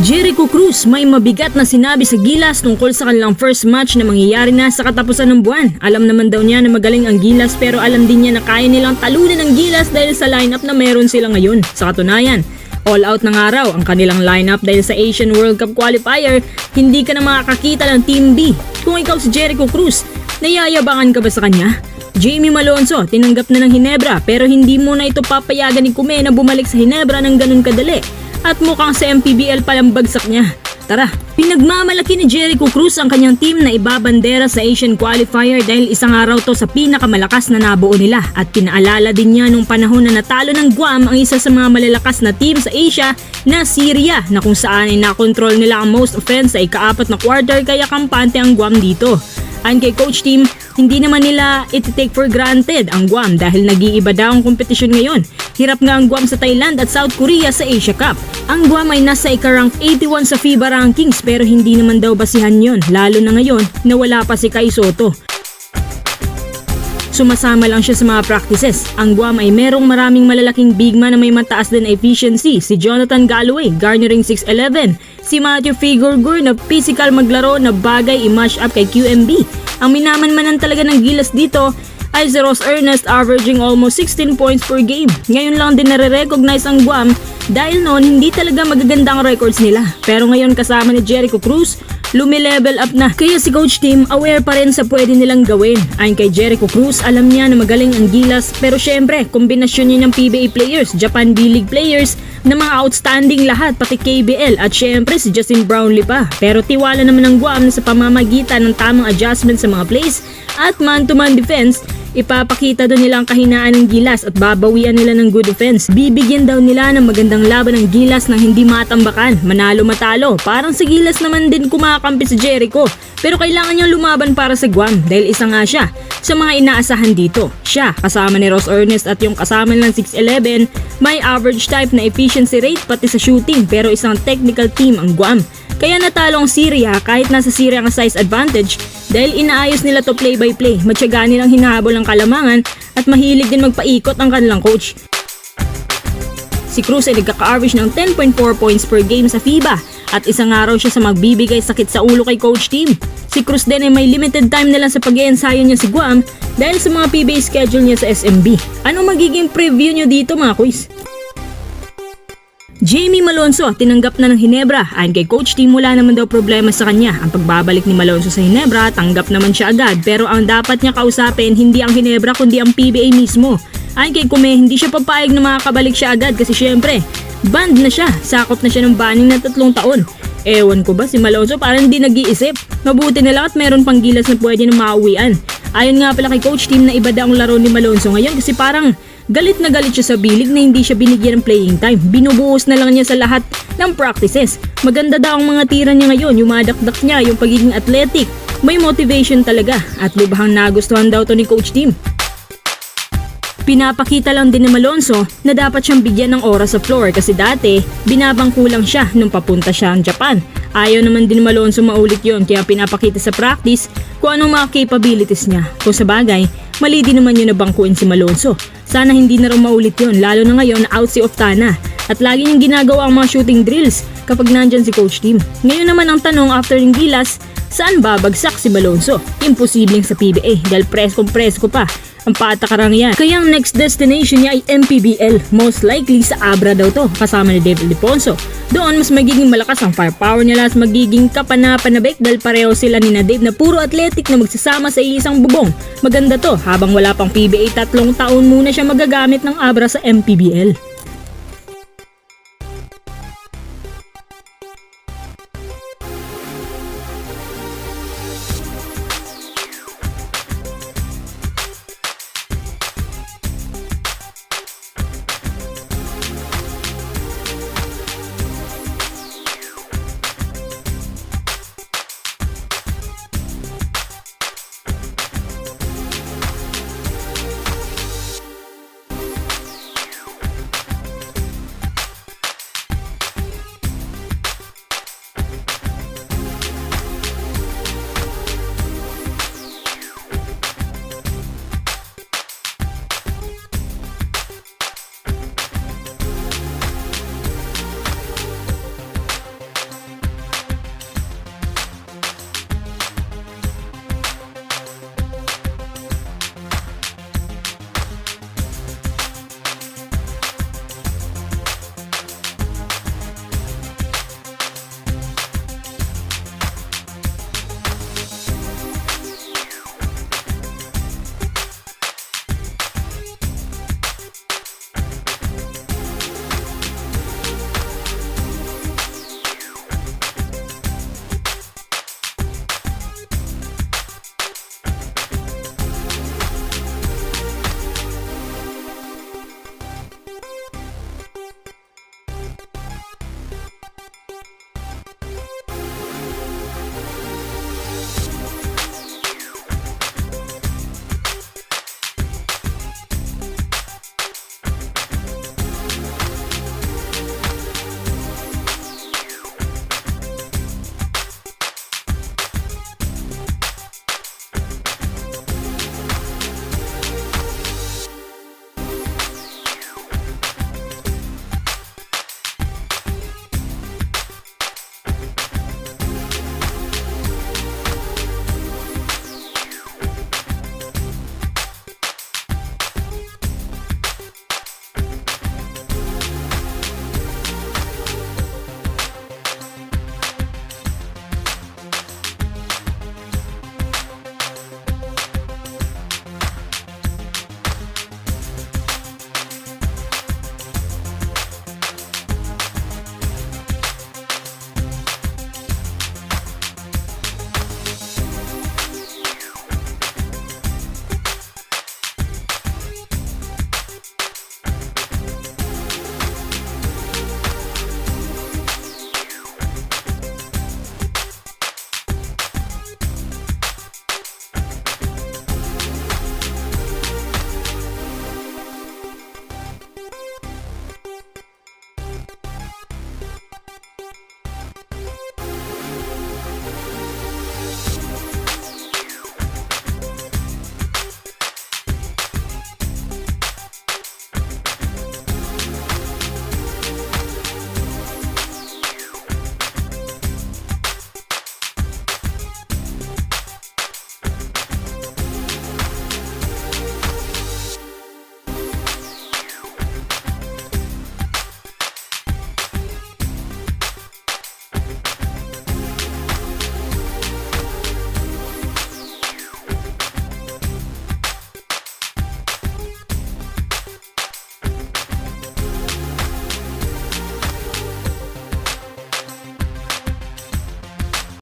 Jericho Cruz may mabigat na sinabi sa Gilas tungkol sa kanilang first match na mangyayari na sa katapusan ng buwan. Alam naman daw niya na magaling ang Gilas pero alam din niya na kaya nilang talunan ng Gilas dahil sa lineup na meron sila ngayon. Sa katunayan, all out ng araw ang kanilang lineup dahil sa Asian World Cup qualifier, hindi ka na makakakita ng Team B. Kung ikaw si Jericho Cruz, nayayabangan ka ba sa kanya? Jamie Malonzo, tinanggap na ng Hinebra pero hindi mo na ito papayagan ni Kume na bumalik sa Hinebra ng ganun kadali. At mukhang sa MPBL palang bagsak niya. Tara, pinagmamalaki ni Jericho Cruz ang kanyang team na ibabandera sa Asian Qualifier dahil isang araw to sa pinakamalakas na nabuo nila at pinaalala din niya nung panahon na natalo ng Guam ang isa sa mga malalakas na team sa Asia na Syria na kung saan ay nakontrol nila ang most offense sa ikaapat na quarter kaya kampante ang Guam dito. Ayon kay coach team, hindi naman nila iti-take for granted ang Guam dahil nag-iiba daw ang kompetisyon ngayon. Hirap nga ang Guam sa Thailand at South Korea sa Asia Cup. Ang Guam ay nasa ika-rank 81 sa FIBA rankings pero hindi naman daw basihan yon lalo na ngayon na wala pa si Kai Soto. Sumasama lang siya sa mga practices. Ang Guam ay merong maraming malalaking big man na may mataas din efficiency. Si Jonathan Galloway, garnering 6'11". Si Matthew Figurgur na physical maglaro na bagay i-mash up kay QMB. Ang minamanmanan talaga ng gilas dito ay si Ross Ernest averaging almost 16 points per game. Ngayon lang din nare-recognize ang Guam dahil noon hindi talaga magaganda ang records nila. Pero ngayon kasama ni Jericho Cruz, lumilevel up na. Kaya si coach team aware pa rin sa pwede nilang gawin. Ayon kay Jericho Cruz, alam niya na magaling ang Gilas pero syempre kombinasyon niya ng PBA players, Japan B-League players na mga outstanding lahat pati KBL at syempre si Justin Brownlee pa. Pero tiwala naman ng Guam sa pamamagitan ng tamang adjustment sa mga plays at man-to-man defense, ipapakita doon nila ang kahinaan ng Gilas at babawian nila ng good offense. Bibigyan daw nila ng magandang laban ng Gilas nang hindi matambakan, manalo matalo. Parang sa Gilas naman din kumakampi si Jericho. Pero kailangan niyang lumaban para sa Guam dahil isa nga siya sa mga inaasahan dito. Siya, kasama ni Ross Ernest at yung kasama nilang 6'11, may average type na efficiency rate pati sa shooting pero isang technical team ang Guam. Kaya natalo ang Syria kahit nasa Syria ang size advantage dahil inaayos nila to play by play. Matyaga nilang hinahabol ang kalamangan at mahilig din magpaikot ang kanilang coach. Si Cruz ay nagkaka-average ng 10.4 points per game sa FIBA at isang araw siya sa magbibigay sakit sa ulo kay coach team. Si Cruz din ay may limited time na sa pag-iensayo niya si Guam dahil sa mga PBA schedule niya sa SMB. Ano magiging preview niyo dito mga quiz? Jamie Malonzo tinanggap na ng Hinebra. Ayon kay coach team wala naman daw problema sa kanya. Ang pagbabalik ni Malonzo sa Hinebra, tanggap naman siya agad. Pero ang dapat niya kausapin hindi ang Hinebra kundi ang PBA mismo. Ayon kay Kume, hindi siya papayag na makakabalik siya agad kasi syempre, band na siya. Sakop na siya ng banning na tatlong taon. Ewan ko ba si Malonzo parang hindi nag-iisip. Mabuti na lang at meron pang gilas na pwede na mauwian. Ayon nga pala kay coach team na iba daw ang laro ni Malonzo ngayon kasi parang Galit na galit siya sa bilig na hindi siya binigyan ng playing time. Binubuhos na lang niya sa lahat ng practices. Maganda daw ang mga tira niya ngayon, yung madakdak niya, yung pagiging athletic. May motivation talaga at lubhang nagustuhan daw to ni coach team. Pinapakita lang din ni Malonzo na dapat siyang bigyan ng oras sa floor kasi dati binabangko lang siya nung papunta siya ang Japan. Ayaw naman din ni Malonzo maulit yon kaya pinapakita sa practice kung anong mga capabilities niya. Kung sa bagay, mali din naman yun na bangkuin si Malonzo. Sana hindi na raw maulit yon lalo na ngayon na out si Oftana at lagi niyang ginagawa ang mga shooting drills kapag nandyan si coach team. Ngayon naman ang tanong after ng Gilas, saan babagsak si Malonzo? Imposibleng sa PBA dahil preskong presko pa ang patakaran niya. Kaya ang next destination niya ay MPBL. Most likely sa Abra daw to, kasama ni David Liponso. Doon mas magiging malakas ang firepower niya at magiging kapanapanabik dahil pareho sila ni na Dave na puro athletic na magsasama sa isang bubong. Maganda to, habang wala pang PBA tatlong taon muna siya magagamit ng Abra sa MPBL.